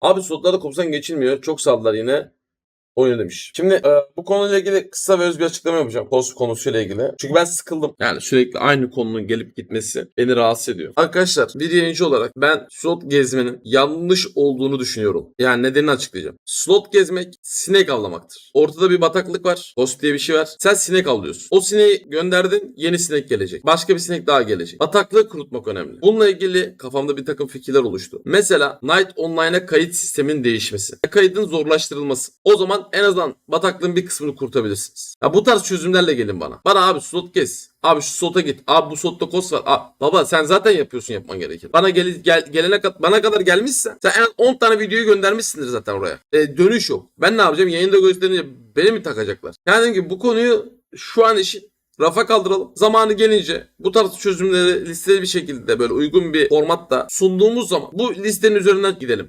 Abi slotlarda kopsan geçilmiyor. Çok saldılar yine. Oyunu demiş. Şimdi e, bu konuyla ilgili kısa ve öz bir açıklama yapacağım. Post konusuyla ilgili. Çünkü ben sıkıldım. Yani sürekli aynı konunun gelip gitmesi beni rahatsız ediyor. Arkadaşlar bir yayıncı olarak ben slot gezmenin yanlış olduğunu düşünüyorum. Yani nedenini açıklayacağım. Slot gezmek sinek avlamaktır. Ortada bir bataklık var. Post diye bir şey var. Sen sinek avlıyorsun. O sineği gönderdin yeni sinek gelecek. Başka bir sinek daha gelecek. Bataklığı kurutmak önemli. Bununla ilgili kafamda bir takım fikirler oluştu. Mesela Night Online'a kayıt sisteminin değişmesi. Kaydın zorlaştırılması. O zaman en azından bataklığın bir kısmını kurtabilirsiniz. Ya bu tarz çözümlerle gelin bana. Bana abi slot gez. Abi şu slota git. Abi bu slotta kos var. Aa, baba sen zaten yapıyorsun yapman gerekir. Bana gel, gel, gelene kadar bana kadar gelmişsen sen en az 10 tane videoyu göndermişsindir zaten oraya. E, dönüş yok. Ben ne yapacağım? Yayında gösterince beni mi takacaklar? Yani ki bu konuyu şu an için rafa kaldıralım. Zamanı gelince bu tarz çözümleri listeli bir şekilde böyle uygun bir formatta sunduğumuz zaman bu listenin üzerinden gidelim.